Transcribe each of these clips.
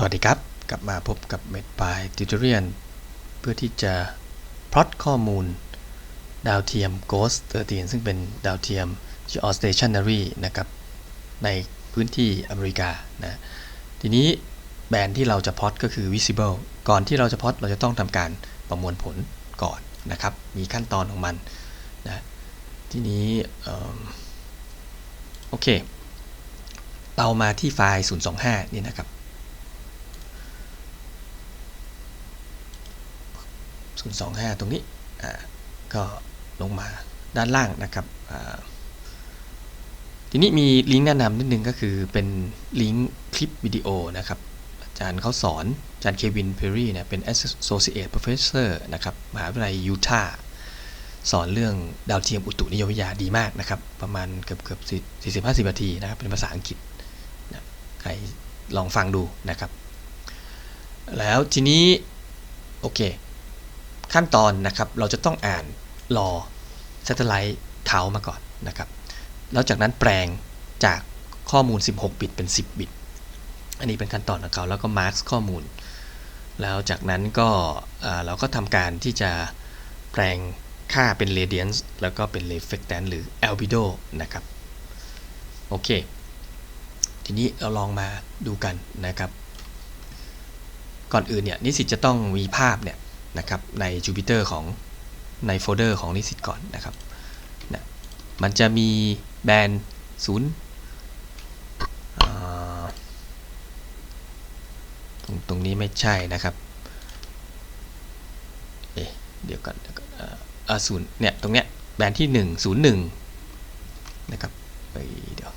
สวัสดีครับ กลับมาพบกับ m e d p y Tutorial เพื่อที่จะพลอตข้อมูล ดาวเทียม Ghost 13 ซึ่งเป็นดาวเทียม geostationary นะครับ ในพื้นที่อเมริกานะทีนี้แบรนด์ที่เราจะพลอตก็คือ visible ก่อนที่เราจะพลอตเราจะต้องทำการประมวลผลก่อนนะครับ มีขั้นตอนของมันนะทีนี้โอเค เรามาที่ไฟล์ 025 นี่นะครับ 025 ตรงนี้ก็ลงมาด้านล่างนะครับทีนี้มีลิงก์แนะนำนิดนึงก็คือเป็นลิงก์คลิปวิดีโอนะครับอาจารย์เขาสอนอาจารย์เควินเพอร์รี่เนี่ยเป็น Associate Professor นะครับมหาวิทยาลัยยูทาห์สอนเรื่องดาวเทียมอุตุนิยมวิทยาดีมากนะครับ ประมาณเกือบเกือบสี่สิบห้าสิบนาทีนะครับ เป็นภาษาอังกฤษนะใครลองฟังดูนะครับ แล้วทีนี้ โอเค ขั้นตอนนะครับเราจะต้องอ่านรอ Satellite Count มาก่อนนะครับแล้วจากนั้นแปลงจากข้อมูล 16 บิตเป็น 10 บิต อันนี้เป็นขั้นตอนของเขาแล้วก็ mark ข้อมูล แล้วจากนั้นก็เราก็ทำการที่จะแปลงค่าเป็น radiance แล้วก็เป็น reflectance หรือ albedo นะครับ โอเค ทีนี้เราลองมาดูกันนะครับ ก่อนอื่นเนี่ยนิสิตจะต้องมีภาพเนี่ย นะครับใน Jupyter ของในโฟลเดอร์ของนิสิตก่อนนะครับนะมันจะมีแบรนด์ศูนย์ตรงตรงนี้ไม่ใช่นะครับเอ๊ะเดี๋ยวก่อนเดี๋ยวก่อนอ่าศูนย์เนี่ยตรงเนี้ยแบรนด์ที่ 1 0 1 นะครับไปเดี๋ยว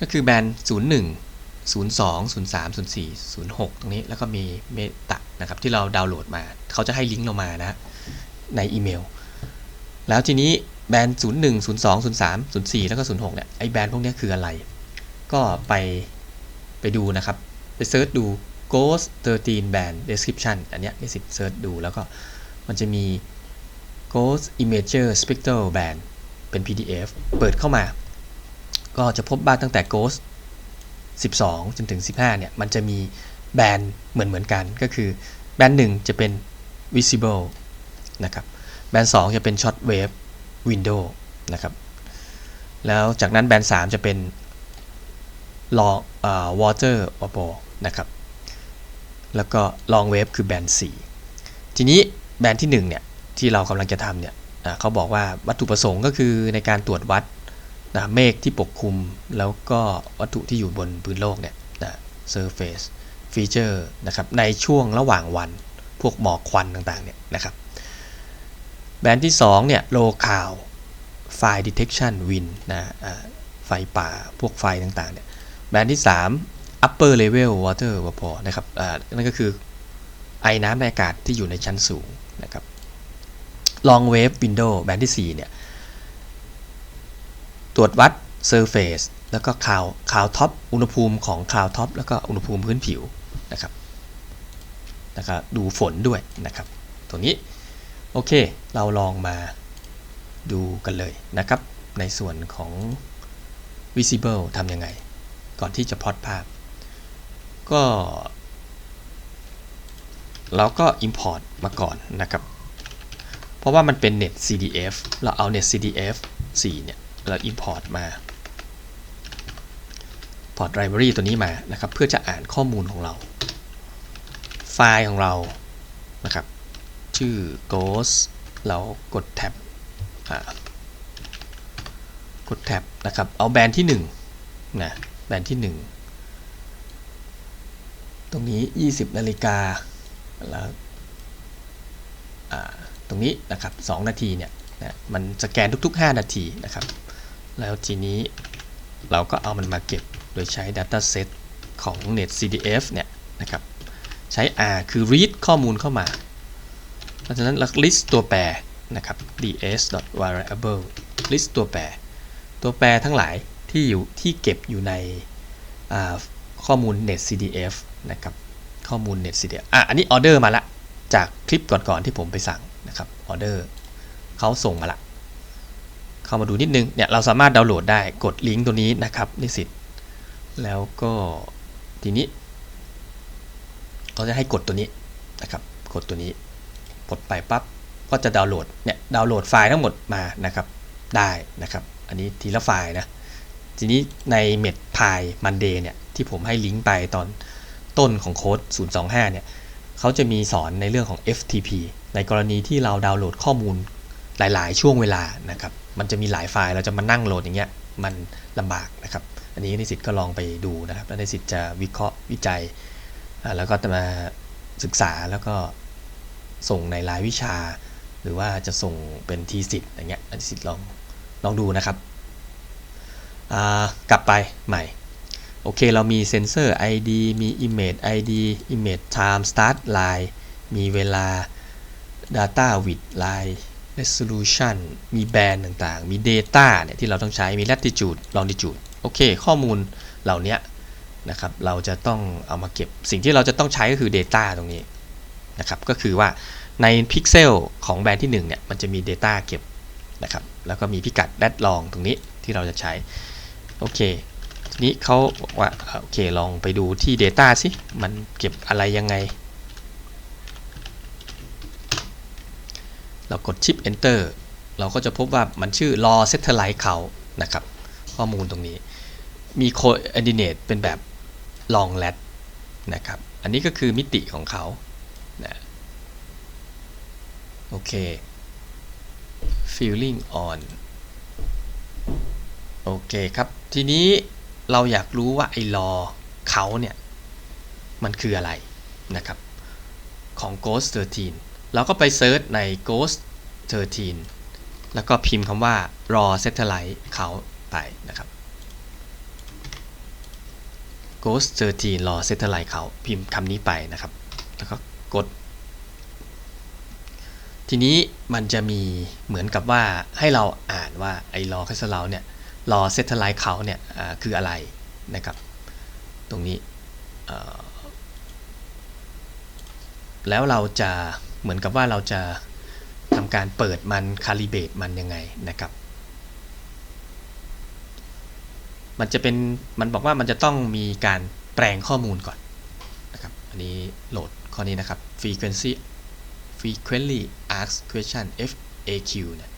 ก็คือแบรนด์ 01 02 03 04 06 ตรงนี้แล้วก็มีเมตะนะครับที่เราดาวน์โหลดมา เขาจะให้ลิงก์เรามานะในอีเมล แล้วทีนี้แบรนด์ 01 02 03 04 แล้วก็ 06 เนี่ยไอแบรนด์พวกนี้คืออะไร ก็ไปไปดูนะครับ ไปเซิร์ชดู Ghost 13 Band Description อันเนี้ยนิสิตเซิร์ชดูแล้วก็มันจะมี Ghost Imager Spectral Band เป็น PDF เปิดเข้ามา ก็จะพบบ้าตั้งแต่ Ghost 12 จนถึง 15 เนี่ย มันจะมีแบรนด์เหมือนเหมือนกันก็คือแบรนด์1จะเป็น visible นะครับแบรนด์2จะเป็น short wave window นะครับแล้วจากนั้นแบรนด์3จะเป็น long water vapor นะครับแล้วก็ long wave คือแบรนด์4ทีนี้แบรนด์ที่1เนี่ยที่เรากำลังจะทำเนี่ยเขาบอกว่าวัตถุประสงค์ก็คือในการตรวจวัด นะเมฆที่ปกคลุม แล้วก็วัตถุที่อยู่บนพื้นโลกเนี่ยนะ surface feature นะครับในช่วงระหว่างวัน พวกหมอกควันต่างๆเนี่ยนะครับแบรนด์ที่2เนี่ย local fire detection wind นะไฟป่าพวกไฟต่างๆเนี่ยแบรนด์ที่ 3 upper level water vapor นะครับนั่นก็คือไอ้น้ำในอากาศที่อยู่ในชั้นสูงนะครับ long wave window แบรนด์ที่4เนี่ย ตรวจวัด Surface แล้วก็คาวคาวท็อปอุณหภูมิของคาวท็อปแล้วก็อุณหภูมิพื้นผิวนะครับนะครับดูฝนด้วยนะครับ ตรงนี้โอเค เราลองมาดูกันเลยนะครับ ในส่วนของ visible ทำยังไง ก่อนที่จะพอตภาพ ก็เราก็ import มาก่อนนะครับ เพราะว่ามันเป็น net CDF เราเอา net CDF 4เนี่ย เรา import มา port library ตัวนี้มานะครับ เพื่อจะอ่านข้อมูลของเรา ไฟล์ของเรานะครับ ชื่อ ghost เรากดแท็บกดแท็บนะครับ เอาแบรนด์ที่1นะแบรนด์ที่ 1 ตรงนี้ 20นาฬิกาแล้วตรงนี้นะครับ2นาทีเนี่ยนะมันสแกนทุกๆ 5 นาทีนะครับ แล้วทีนี้เราก็เอามันมาเก็บโดยใช้ Dataset ของ NetCDF เนี่ยนะครับ ใช้ R คือ read ข้อมูลเข้ามา เพราะฉะนั้นเรา list ตัวแปรนะครับ ds.variable list ตัวแปร ตัวแปรทั้งหลายที่อยู่ที่เก็บอยู่ในข้อมูล NetCDF นะครับ ข้อมูล NetCDF อะ อันนี้ออเดอร์มาละ จากคลิปก่อนๆที่ผมไปสั่งนะครับออเดอร์เขาส่งมาละ เข้ามาดูนิดนึงเนี่ยเราสามารถดาวน์โหลดได้กดลิงก์ตัวนี้นะครับนิสิตแล้วก็ทีนี้เขาจะให้กดตัวนี้นะครับ กดตัวนี้กดไปปั๊บก็จะดาวน์โหลดเนี่ยดาวน์โหลดไฟล์ทั้งหมดมานะครับได้นะครับ อันนี้ทีละไฟล์นะทีนี้ในเม็ดพายมันเดย์เนี่ยที่ผมให้ลิงก์ไปตอนต้นของโค้ด 025 เนี่ยเขาจะมีสอนในเรื่องของ FTP ในกรณีที่เราดาวน์โหลดข้อมูลหลาย ๆ ช่วงเวลานะครับ มันจะมีหลายไฟล์เราจะมานั่งโหลดอย่างเงี้ยมันลำบากนะครับ อันนี้นิสิตก็ลองไปดูนะครับแล้วนิสิตจะวิเคราะห์วิจัย แล้วก็จะมาศึกษาแล้วก็ส่งในรายวิชา หรือว่าจะส่งเป็นทีสิทธ์อย่างเงี้ยนิสิตลองลองดูนะครับกลับไปใหม่โอเค เรามีเซนเซอร์ ID มี Image ID Image Time Start Line มีเวลา Data with Line Resolution มีแบรนด์ต่างๆ มี Data เนี่ยที่เราต้องใช้ มี Latitude Longitude โอเค ข้อมูลเหล่านี้นะครับ เราจะต้องเอามาเก็บ สิ่งที่เราจะต้องใช้ก็คือ Data ตรงนี้นะครับ ก็คือว่าในพิกเซลของแบรนด์ที่1เนี่ย มันจะมี Data เก็บนะครับ แล้วก็มีพิกัดแรดลองตรงนี้ที่เราจะใช้ โอเค ทีนี้เขาบอกว่า โอเค ลองไปดูที่ Data สิ มันเก็บอะไรยังไง เรากดชิป Enter เราก็จะพบว่ามันชื่อ raw satellite เขานะครับ ข้อมูลตรงนี้ มี coordinate เป็นแบบ long lat นะครับ อันนี้ก็คือมิติของเขานะโอเค feeling on โอเคครับ ทีนี้เราอยากรู้ว่าไอ้รอเขาเนี่ย มันคืออะไรนะครับ ของ Ghost 13 เราก็ไปเซิร์ชใน Ghost 13 แล้วก็พิมพ์คำว่า raw satellite เขาไปนะครับ Ghost 13 raw satellite เขาพิมพ์คำนี้ไปนะครับ แล้วก็กด ทีนี้มันจะมีเหมือนกับว่าให้เราอ่านว่าไอ้ raw satellite เนี่ยรอเซตไลท์เขาเนี่ยคืออะไรนะครับ ตรงนี้แล้วเราจะ เหมือนกับว่าเราจะทำการเปิดมันคาลิเบตมันยังไงนะครับ มันจะเป็นมันบอกว่ามันจะต้องมีการแปลงข้อมูลก่อนนะครับ อันนี้โหลดข้อนี้นะครับ frequency frequently asked question FAQ เนี่ย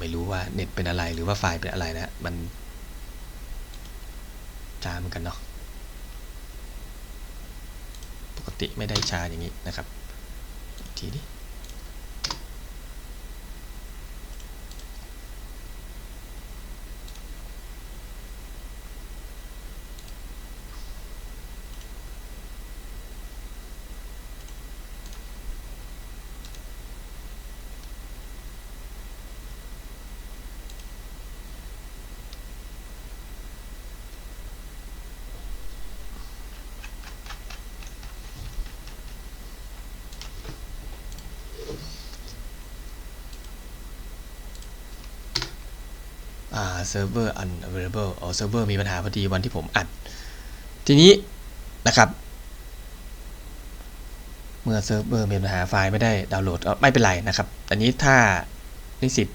ไม่รู้ว่าเน็ตเป็นอะไรหรือว่าไฟล์เป็นอะไรนะ มันช้าเหมือนกันเนาะ ป กติไม่ได้ชาอย่างนี้นะครับทีนี้ เซิร์ฟเวอร์ unavailable อ๋อเซิร์ฟเวอร์มีปัญหาพอดีวันที่ผมอัด ทีนี้นะครับ เมื่อเซิร์ฟเวอร์มีปัญหาไฟล์ไม่ได้ดาวน์โหลดไม่เป็นไรนะครับ อันนี้ถ้านิสิต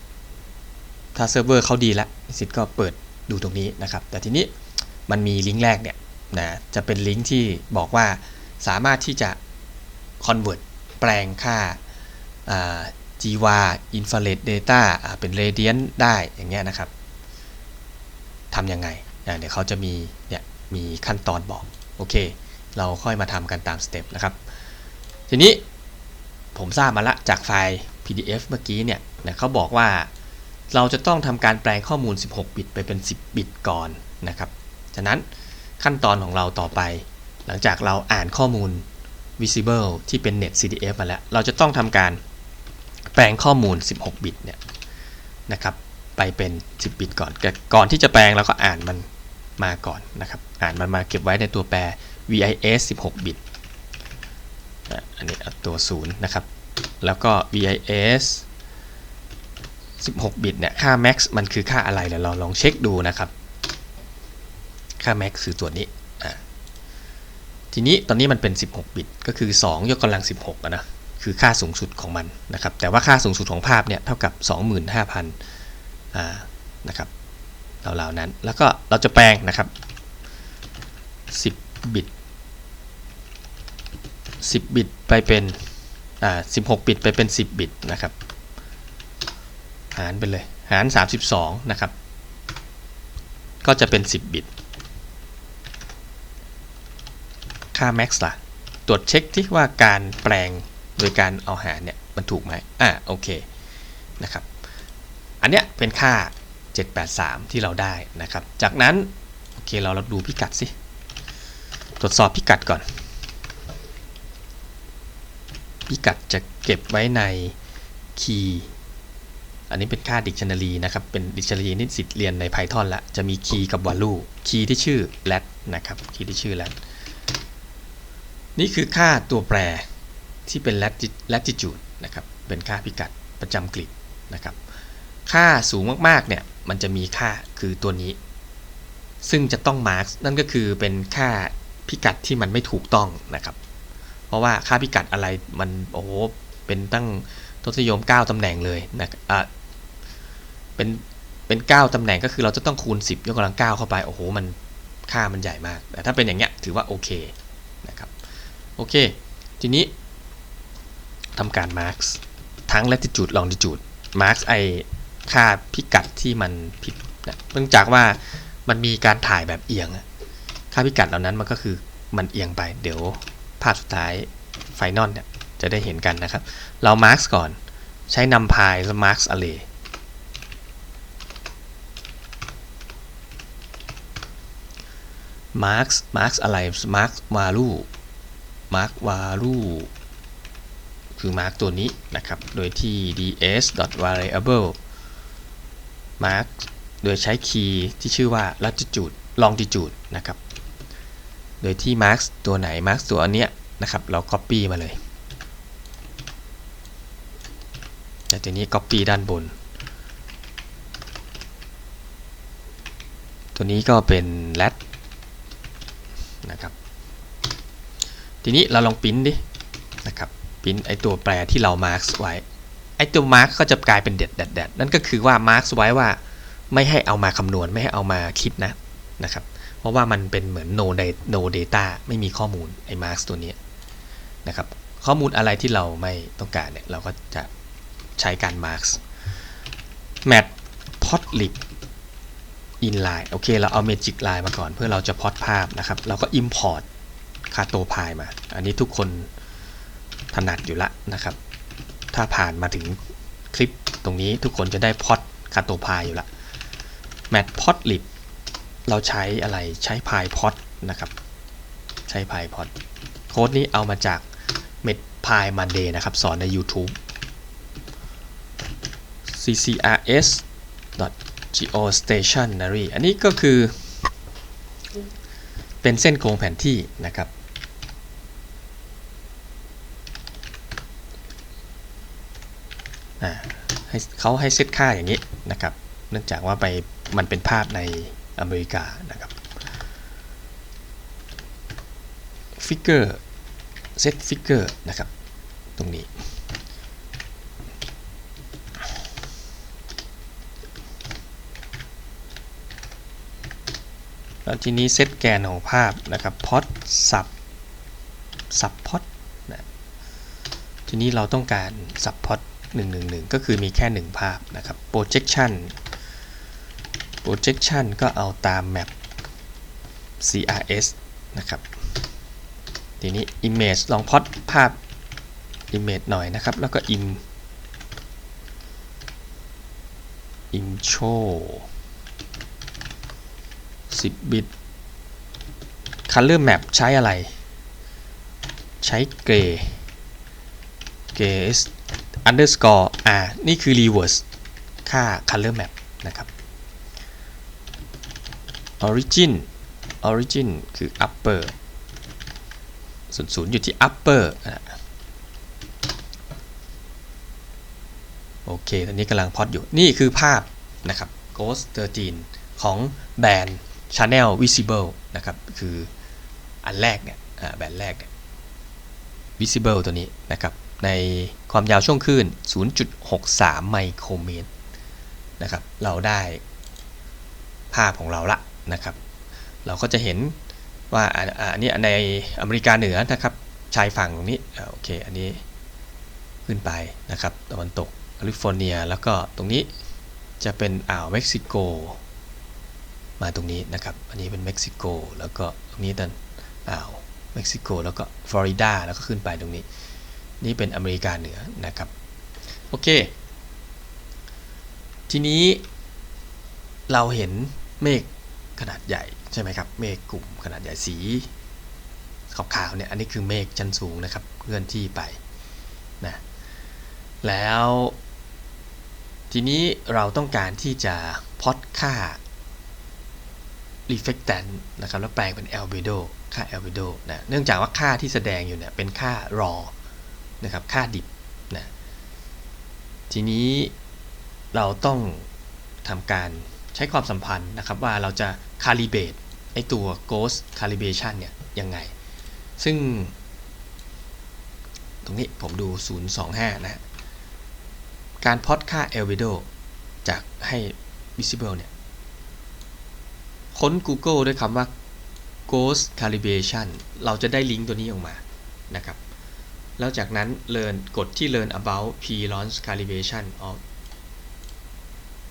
ถ้าเซิร์ฟเวอร์เขาดีแล้วนิสิตก็เปิดดูตรงนี้นะครับ แต่ทีนี้มันมีลิงก์แรกเนี่ยนะจะเป็นลิงก์ที่บอกว่าสามารถที่จะ convert แปลงค่า GWA infrared data เป็น radian ได้อย่างเงี้ยนะครับ ทำยังไงเดี๋ยวเขาจะมีเนี่ยมีขั้นตอนบอกโอเค เราค่อยมาทำกันตามสเต็ปนะครับ ทีนี้ผมทราบมาละจากไฟล์ PDF เมื่อกี้เนี่ยเขาบอกว่าเราจะต้องทำการแปลงข้อมูล 16 บิตไปเป็น 10 บิตก่อนนะครับ ฉะนั้นขั้นตอนของเราต่อไป หลังจากเราอ่านข้อมูล visible ที่เป็น net CDF มาแล้ว เราจะต้องทำการแปลงข้อมูล 16 บิตเนี่ยนะครับ ไปเป็น 10 บิตก่อน ก่อนที่จะแปลงเราก็อ่านมันมาก่อนนะครับ อ่านมันมาเก็บไว้ในตัวแปร VIS 16 บิต อันนี้ตัว0นะครับ แล้วก็ VIS 16 บิตเนี่ยค่า max มันคือค่าอะไรเดี๋ยวเราลองเช็คดูนะครับ ค่า max คือตัวนี้ ทีนี้ตอนนี้มันเป็น 16 บิต ก็คือ 2 ยกกำลัง 16นะ คือค่าสูงสุดของมันนะครับ แต่ว่าค่าสูงสุดของภาพเนี่ยเท่ากับ 25,000อ่า นะครับเหล่าๆนั้น แล้วก็เราจะแปลงนะครับ 10 บิต 10 บิตไปเป็นอ่า16 บิตไปเป็น 10 บิตนะครับ หารไปเลยหาร 32 นะครับ ก็จะเป็น 10 บิต ค่า max ล่ะ ตรวจเช็คที่ว่าการแปลงโดยการเอาหารเนี่ยมันถูกไหมอ่าโอเคนะครับ อันเนี้ยเป็นค่า 783 ที่เราได้นะครับ จากนั้นโอเคเราเราดูพิกัดสิ ตรวจสอบพิกัดก่อน พิกัดจะเก็บไว้ใน key อันนี้เป็นค่า dictionary นะครับ เป็น dictionary นี่สิทธิ์เรียนใน Python ละ จะมี key กับ value key ที่ชื่อ lat นะครับ key ที่ชื่อ lat นี่คือค่าตัวแปรที่เป็น latitude นะครับ เป็นค่าพิกัดประจำกริดนะครับ ค่าสูงมากๆเนี่ยมันจะมีค่าคือตัวนี้ ซึ่งจะต้อง mark นั่นก็คือเป็นค่าพิกัดที่มันไม่ถูกต้องนะครับ เพราะว่าค่าพิกัดอะไรมันโอ้โหเป็นตั้งทศนิยม 9 ตำแหน่งเลยนะอะเป็นเป็น 9 ตำแหน่งก็คือเราจะต้องคูณ 10 ยกกำลัง 9 เข้าไป โอ้โห มันค่ามันใหญ่มาก แต่ถ้าเป็นอย่างเงี้ยถือว่าโอเคนะครับ โอเค ทีนี้ทำการ mark ทั้ง latitude longitude mark ไอ ค่าพิกัดที่มันผิดนะเนื่องจากว่ามันมีการถ่ายแบบเอียง ค่าพิกัดเหล่านั้นมันก็คือมันเอียงไป เดี๋ยวภาพสุดท้ายไฟนอลเนี่ยจะได้เห็นกันนะครับ เรา mark ก่อนใช้นำพาย mark array mark mark อะไร mark value mark value คือ mark ตัวนี้นะครับ โดยที่ ds variable mark โดยใช้ key ที่ชื่อว่า latitude longitude นะครับ โดยที่ mark ตัวไหน mark ตัวอันเนี้ยนะครับ เรา copy มาเลย แต่ทีนี้ copy ด้านบน ตัวนี้ก็เป็น lat นะครับ ทีนี้เราลองปริ้นดิ นะครับปริ้นไอตัวแปรที่เรา mark ไว้ อตัว mark ก็จะกลายเป็นเด็ดแดดแดดนั่นก็คือว่า mark ไว้ว่าไม่ให้เอามาคำนวณไม่ให้เอามาคิดนะนะครับ เพราะว่ามันเป็นเหมือน no data no data ไม่มีข้อมูลไอ้ mark ตัวนี้นะครับ ข้อมูลอะไรที่เราไม่ต้องการเนี่ยเราก็จะใช้การ mark mat potlib inline โอเค เราเอา magic line มาก่อนเพื่อเราจะพอดภาพนะครับ เราก็ import คาโตพายมา อันนี้ทุกคนถนัดอยู่ละนะครับ ถ้าผ่านมาถึงคลิปตรงนี้ทุกคนจะได้พอดคาโตพายอยู่ละ mat potlib เราใช้อะไรใช้พายพอดนะครับ ใช้พายพอดโค้ดนี้เอามาจาก med py monday นะครับ สอนใน YouTube ccrs geostationary อันนี้ก็คือ เป็นเส้นโครงแผนที่นะครับ ให้เขาให้เซตค่าอย่างนี้นะครับ เนื่องจากว่าไปมันเป็นภาพในอเมริกานะครับ figure set figure นะครับ ตรงนี้แล้วทีนี้เซตแกนของภาพนะครับพอดสับสับพอดนะทีนี้เราต้องการสับพอด 111 ก็คือมีแค่ 1 ภาพนะครับ projection projection ก็เอาตาม map CRS นะครับ ทีนี้ image ลองพอดภาพ image หน่อยนะครับ แล้วก็ im im show 10บิต color map ใช้อะไร ใช้ gray gray underscore r นี่คือ reverse ค่า color map นะครับ origin origin คือ upper ศูนย์ศูนย์อยู่ที่ upper โอเค ตอนนี้กำลังพอดอยู่ นี่คือภาพนะครับ Ghost 13 ของแบรนด์ Channel Visible นะครับ คืออันแรกเนี่ยแบรนด์แรกเนี่ย Visible ตัวนี้นะครับ ในความยาวช่วงคลื่น 0.63 ไมโครเมตรนะครับ เราได้ภาพของเราละนะครับ เราก็จะเห็นว่าอันนี้ในอเมริกาเหนือนะครับชายฝั่งตรงนี้โอเคอันนี้ขึ้นไปนะครับตะวันตกแคลิฟอร์เนีย แล้วก็ตรงนี้จะเป็นอ่าวเม็กซิโก มาตรงนี้นะครับอันนี้เป็นเม็กซิโกแล้วก็ตรงนี้ตันอ่าวเม็กซิโกแล้วก็ฟลอริดาแล้วก็ขึ้นไปตรงนี้ นี่เป็นอเมริกาเหนือนะครับ โอเค ทีนี้เราเห็นเมฆขนาดใหญ่ใช่ไหมครับ เมฆกลุ่มขนาดใหญ่สีขาวๆเนี่ย อันนี้คือเมฆชั้นสูงนะครับเคลื่อนที่ไปนะ แล้ว ทีนี้เราต้องการที่จะพอดค่า reflectant นะครับ แล้วแปลงเป็น albedo ค่า albedo นะ เนื่องจากว่าค่าที่แสดงอยู่เนี่ยเป็นค่า raw นะครับค่าดิบนะทีนี้เราต้องทำการใช้ความสัมพันธ์นะครับว่าเราจะ calibrate ไอตัว ghost calibration เนี่ยยังไง ซึ่ง ตรงนี้ผมดู 025นะฮะการพอดค่า albedo จากให้ visible เนี่ย ค้น Google ด้วยคำว่า ghost calibration เราจะได้ลิงก์ตัวนี้ออกมานะครับ แล้วจากนั้น learn กดที่ learn about p launch calibration of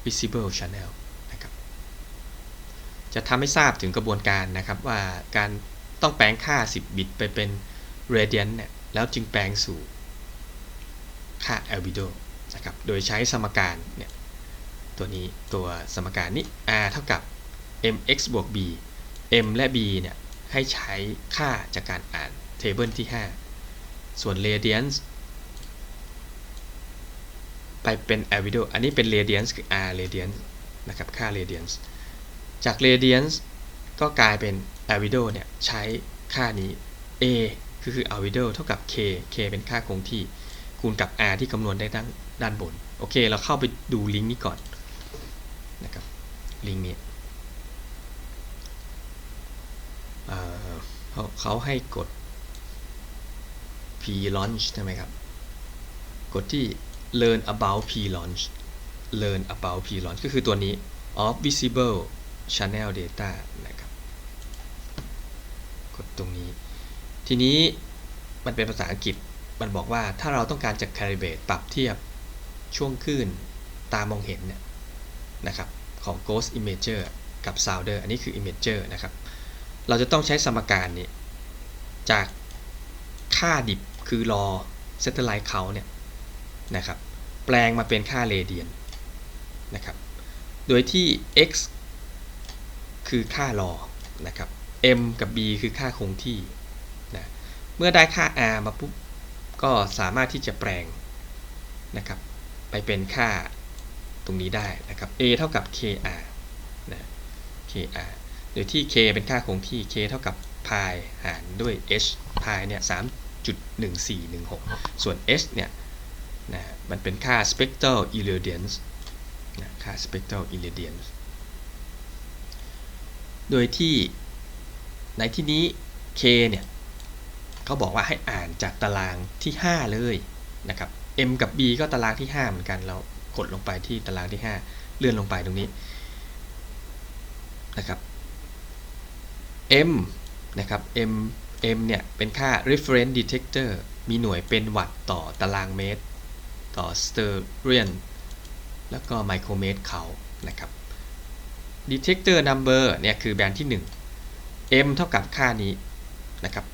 visible channel นะครับจะทำให้ทราบถึงกระบวนการนะครับว่าการต้องแปลงค่า 10 บิตไปเป็น radian เนี่ยแล้วจึงแปลงสู่ค่า albedo นะครับโดยใช้สมการเนี่ยตัวนี้ตัวสมการนี้ r เท่ากับ mx บวก b m และ b เนี่ยให้ใช้ค่าจากการอ่านเทเบิลที่ 5 ส่วน radians ไปเป็น albedo อันนี้เป็น radians คือ r radians นะครับ ค่า radians จาก radians ก็กลายเป็น albedo เนี่ย ใช้ค่านี้ a คือคือ albedo เท่ากับ k k เป็นค่าคงที่ คูณกับ r ที่คำนวณได้ด้านด้านบน โอเค เราเข้าไปดูลิงก์นี้ก่อนนะครับ ลิงก์นี้เขาเขาให้กด p launch ใช่ไหมครับ กดที่ learn about p launch learn about p launch ก็คือตัวนี้ of visible channel data นะครับ กดตรงนี้ ทีนี้มันเป็นภาษาอังกฤษ มันบอกว่าถ้าเราต้องการจะ calibrate ปรับเทียบช่วงคลื่นตามองเห็นเนี่ยนะครับของ ghost imager กับ sounder อันนี้คือ imager นะครับ เราจะต้องใช้สมการนี้ จากค่าดิบ คือรอ satellite count เนี่ยนะครับแปลงมาเป็นค่าเรเดียนนะครับโดยที่ x คือค่ารอนะครับ m กับ b คือค่าคงที่นะเมื่อได้ค่า r มาปุ๊บก็สามารถที่จะแปลงนะครับไปเป็นค่าตรงนี้ได้นะครับ a เท่ากับ kr นะ kr โดยที่ k เป็นค่าคงที่ k เท่ากับ pi หารด้วย h pi เนี่ย 3.1416 ส่วน h เนี่ยนะมันเป็นค่า spectral irradiance นะค่า spectral irradiance โดยที่ในที่นี้ k เนี่ยเขาบอกว่าให้อ่านจากตารางที่ 5 เลยนะครับ m กับ b ก็ตารางที่ 5 เหมือนกัน เรากดลงไปที่ตารางที่ 5 เลื่อนลงไปตรงนี้นะครับ m นะครับ m m เนี่ยเป็นค่า reference detector มีหน่วยเป็นวัตต์ต่อตารางเมตร ต่อสเตอร์เรียนแล้วก็ไมโครเมตรเขานะครับ detector number เนี่ยคือแบรนด์ที่ 1 m เท่ากับค่านี้นะครับ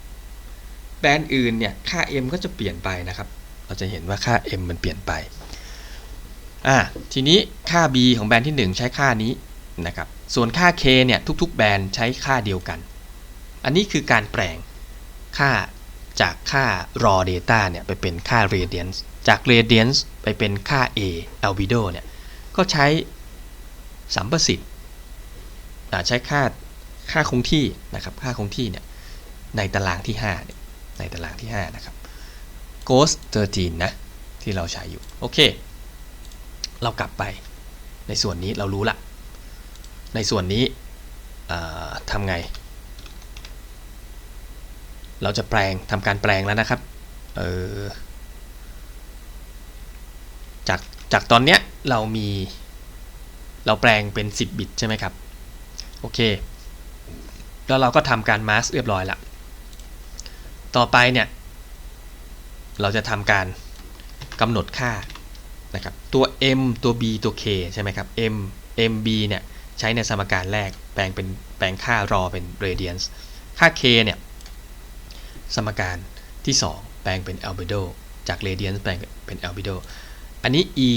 แบรนด์อื่นเนี่ยค่า m ก็จะเปลี่ยนไปนะครับ เราจะเห็นว่าค่า m มันเปลี่ยนไป อ่า ทีนี้ค่า b ของแบรนด์ที่ 1 ใช้ค่านี้นะครับ ส่วนค่า k เนี่ยทุกๆ แบรนด์ใช้ค่าเดียวกัน อันนี้คือการแปลง ค่าจากค่า raw data เนี่ยไปเป็นค่า radiance จาก radiance ไปเป็นค่า a albedo เนี่ยก็ใช้สัมประสิทธิ์ใช้ค่าค่าคงที่นะครับค่าคงที่เนี่ยในตารางที่5เนี่ยในตารางที่ 5 นะครับ ghost 13 นะ ที่เราใช้อยู่ โอเค เรากลับไปในส่วนนี้เรารู้ละ ในส่วนนี้ทำไง เราจะแปลงทำการแปลงแล้วนะครับเออจากจากตอนเนี้ยเรามีเราแปลงเป็น 10 บิตใช่ไหมครับโอเคแล้วเราก็ทำการมาสเรียบร้อยละต่อไปเนี่ยเราจะทำการกำหนดค่านะครับตัว m ตัว b ตัว k ใช่ไหมครับ m m b เนี่ยใช้ในสมการแรกแปลงเป็นแปลงค่ารอเป็น radians ค่า k เนี่ย สมการที่ 2 แปลงเป็น albedo จาก radians แปลงเป็น albedo อันนี้ e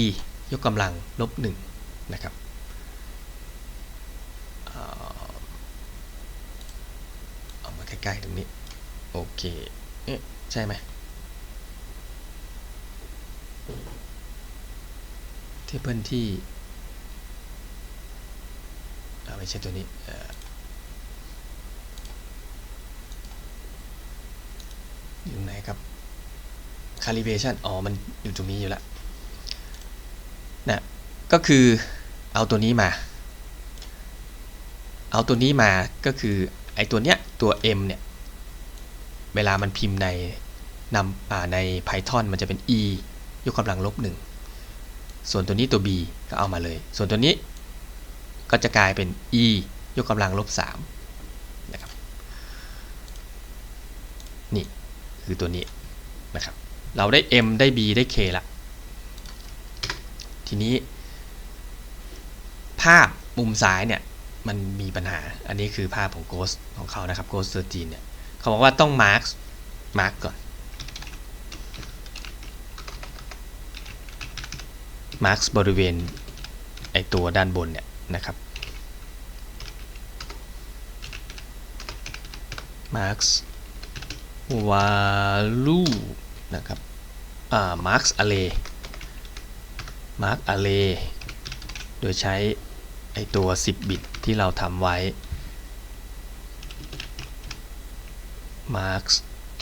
ยกกำลังลบ1นะครับเอามาใกล้ๆตรงนี้ โอเคเอ๊ะใช่ไหมเทเบิลที่ไม่ใช่ตัวนี้ อยู่ไหนครับ calibration อ๋อ มันอยู่ตรงนี้อยู่แล้วนะก็คือเอาตัวนี้มา เอาตัวนี้มาก็คือไอตัวเนี้ยตัว m เนี่ย เวลามันพิมพ์ในนำใน Python มันจะเป็น e ยกกำลังลบหนึ่งส่วนตัวนี้ตัว b ก็เอามาเลย ส่วนตัวนี้ก็จะกลายเป็น e ยกกำลังลบ3 คือตัวนี้นะครับ เราได้ m ได้ b ได้ k ละ ทีนี้ ภาพมุมซ้ายเนี่ยมันมีปัญหา อันนี้คือภาพของ Ghost ของเขานะครับ Ghost 13เนี่ย เขาบอกว่าต้อง mark mark ก่อน mark บริเวณไอตัวด้านบนเนี่ยนะครับ mark value นะครับ อ่า mark array mark array โดยใช้ไอตัว 10 บิตที่เราทำไว้ marks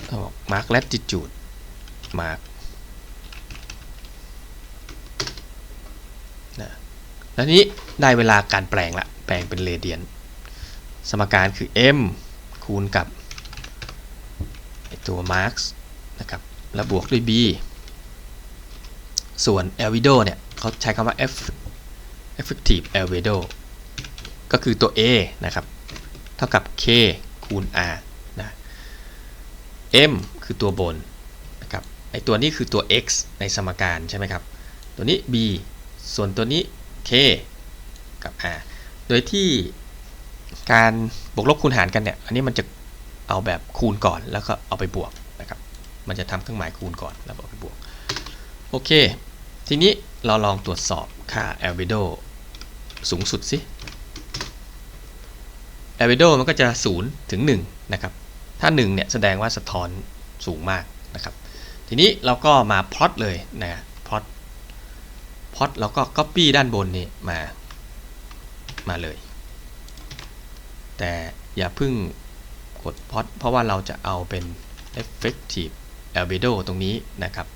เขาบอก mark latitude mark นะแล้วนี้ได้เวลาการแปลงละ แปลงเป็นเรเดียน สมการคือ m คูณกับ ตัว marks นะครับแล้วบวกด้วย b ส่วน albedo เนี่ยเขาใช้คำว่า f effective albedo ก็คือตัว a นะครับ เท่ากับ k คูณ r นะ m คือตัวบนนะครับไอตัวนี้คือตัว x ในสมการใช่ไหมครับ ตัวนี้ b ส่วนตัวนี้ k กับ r โดยที่การบวกลบคูณหารกันเนี่ย อันนี้มันจะ เอาแบบคูณก่อนแล้วก็เอาไปบวกนะครับ มันจะทำเครื่องหมายคูณก่อนแล้วเอาไปบวก โอเค ทีนี้เราลองตรวจสอบค่า albedo สูงสุดสิ albedo มันก็จะ 0 ถึง 1 นะครับ ถ้า 1 เนี่ย แสดงว่าสะท้อนสูงมากนะครับ ทีนี้เราก็มาพลอตเลยนะพลอตพลอตเราก็ copy ด้านบนนี่มา มาเลย แต่อย่าเพึ่ง กดพอตเพราะว่าเราจะเอาเป็น effective albedo ตรงนี้นะครับ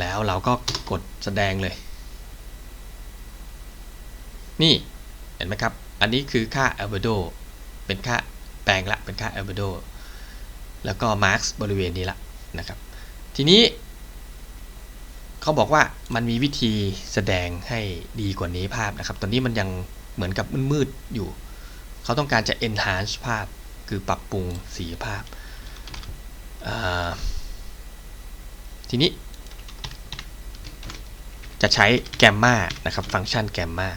แล้วเราก็กดแสดงเลย นี่เห็นไหมครับ อันนี้คือค่า albedo เป็นค่าแปลงละเป็นค่า albedo แล้วก็ marks บริเวณนี้ละนะครับ ทีนี้เขาบอกว่ามันมีวิธีแสดงให้ดีกว่านี้ภาพนะครับ ตอนนี้มันยังเหมือนกับมืดๆอยู่ เขาต้องการจะ enhance ภาพ คือปรับปรุงสีภาพ ทีนี้ จะใช้แกมมานะครับ ฟังก์ชันแกมมา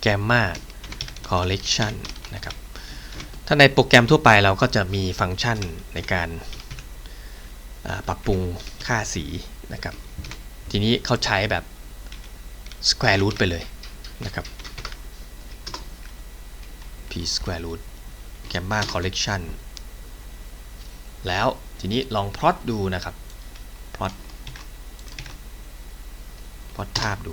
แกมมา collection นะครับ ถ้าในโปรแกรมทั่วไปเราก็จะมีฟังก์ชันในการปรับปรุงค่าสีนะครับ ทีนี้เขาใช้แบบ square root ไปเลยนะครับ p square root gamma collection แล้วทีนี้ลองพลอตดูนะครับ พลอต พลอตภาพดู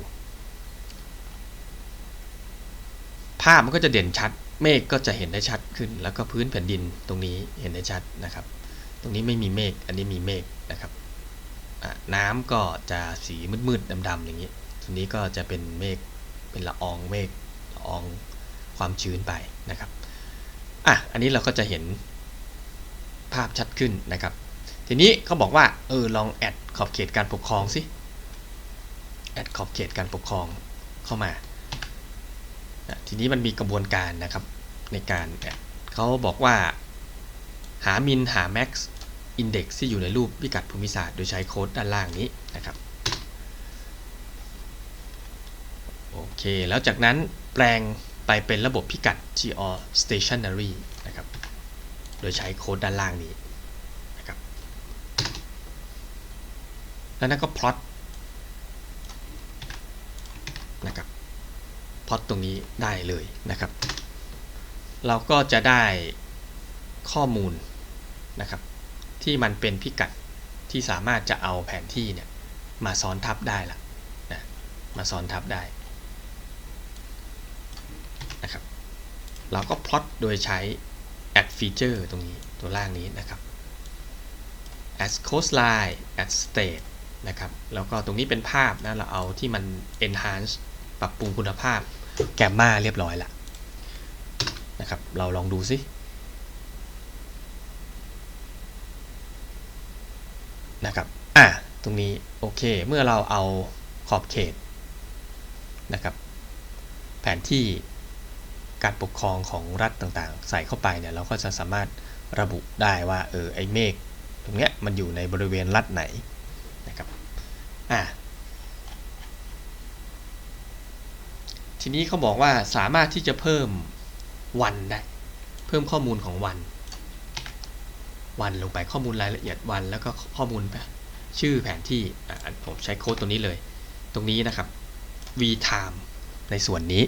ภาพมันก็จะเด่นชัด เมฆก็จะเห็นได้ชัดขึ้น แล้วก็พื้นแผ่นดินตรงนี้เห็นได้ชัดนะครับ ตรงนี้ไม่มีเมฆ อันนี้มีเมฆนะครับ น้ำก็จะสีมืดๆดำๆอย่างนี้ตรงนี้ก็จะเป็นเมฆ เป็นละอองเมฆ ละออง ความชื้นไปนะครับอะอันนี้เราก็จะเห็นภาพชัดขึ้นนะครับ ทีนี้เขาบอกว่าเออลองแอดขอบเขตการปกครองสิแอดขอบเขตการปกครองเข้ามา ทีนี้มันมีกระบวนการนะครับในการแอดเขาบอกว่าหามินหา max index ที่อยู่ในรูปพิกัดภูมิศาสตร์ โดยใช้โค้ดด้านล่างนี้นะครับโอเค แล้วจากนั้นแปลง ไปเป็นระบบพิกัด geostationary นะครับ โดยใช้โค้ดด้านล่างนี้นะครับ แล้วนั่นก็ plot นะครับ plot ตรงนี้ได้เลยนะครับ เราก็จะได้ข้อมูลนะครับที่มันเป็นพิกัดที่สามารถจะเอาแผนที่เนี่ยมาซ้อนทับได้ละนะมาซ้อนทับได้นะครับ เราก็ plot โดยใช้ add feature ตรงนี้ตัวล่างนี้นะครับ add coastline add state นะครับแล้วก็ตรงนี้เป็นภาพนะเราเอาที่มัน enhance ปรับปรุงคุณภาพแกมมาเรียบร้อยละนะครับเราลองดูซินะครับอะตรงนี้โอเคเมื่อเราเอาขอบเขตนะครับแผนที่ การปกครองของรัฐต่างๆ ใส่เข้าไปเนี่ยเราก็จะสามารถระบุได้ว่าเออไอเมฆตรงเนี้ยมันอยู่ในบริเวณรัฐไหนนะครับอะทีนี้เขาบอกว่าสามารถที่จะเพิ่มวันได้เพิ่มข้อมูลของวัน วันลงไปข้อมูลรายละเอียดวันแล้วก็ข้อมูลชื่อแผนที่ผมใช้โค้ดตัวนี้เลย ตรงนี้นะครับ v time ในส่วนนี้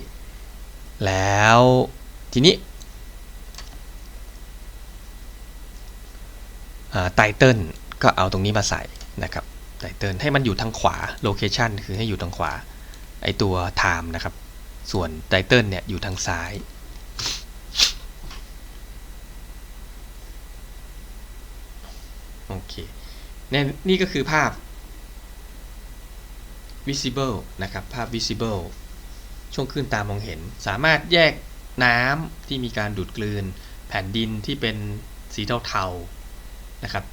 แล้วทีนี้ไตเติลก็เอาตรงนี้มาใส่นะครับไตเติลให้มันอยู่ทางขวา location คือให้อยู่ทางขวาไอตัว time นะครับ ส่วนไตเติลเนี่ยอยู่ทางซ้าย โอเคนี่นี่ก็คือภาพ visible นะครับ ภาพ visible ช่วงคลื่นตามองเห็น สามารถแยกน้ำที่มีการดูดกลืน แผ่นดินที่เป็นสีเทาๆนะครับ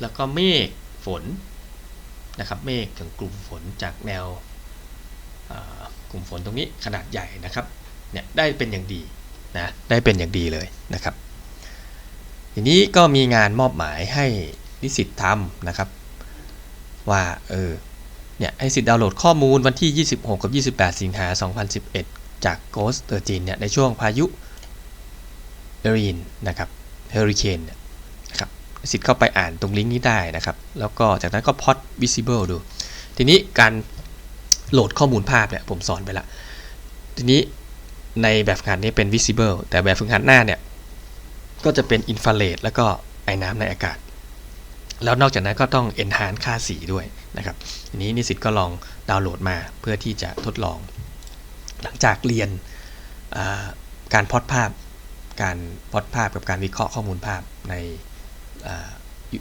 แล้วก็เมฆฝนนะครับ เมฆถึงกลุ่มฝนจากแนวกลุ่มฝนตรงนี้ขนาดใหญ่นะครับเนี่ยได้เป็นอย่างดีนะได้เป็นอย่างดีเลยนะครับ ทีนี้ก็มีงานมอบหมายให้นิสิตทำนะครับ ว่าเออ เนี่ยให้สิทธิ์ดาวน์โหลดข้อมูลวันที่ 26 กับ 28 สิงหา 2011 จาก Ghost 13เนี่ยในช่วงพายุเอรีนนะครับเฮอริเคนนะครับสิทธิ์เข้าไปอ่านตรงลิงก์นี้ได้นะครับ แล้วก็จากนั้นก็ plot visible ดู ทีนี้การโหลดข้อมูลภาพเนี่ยผมสอนไปละ ทีนี้ในแบบฝึกหัดนี้เป็น visible แต่แบบฝึกหัดหน้าเนี่ยก็จะเป็น infrared แล้วก็ไอ้น้ำในอากาศ แล้วนอกจากนั้นก็ต้อง enhance ค่าสีด้วยนะครับทีนี้นิสิตก็ลองดาวน์โหลดมาเพื่อที่จะทดลอง หลังจากเรียนการพอดภาพ การพอดภาพกับการวิเคราะห์ข้อมูลภาพใน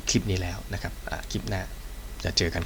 คลิปนี้แล้วนะครับคลิปหน้าจะเจอกัน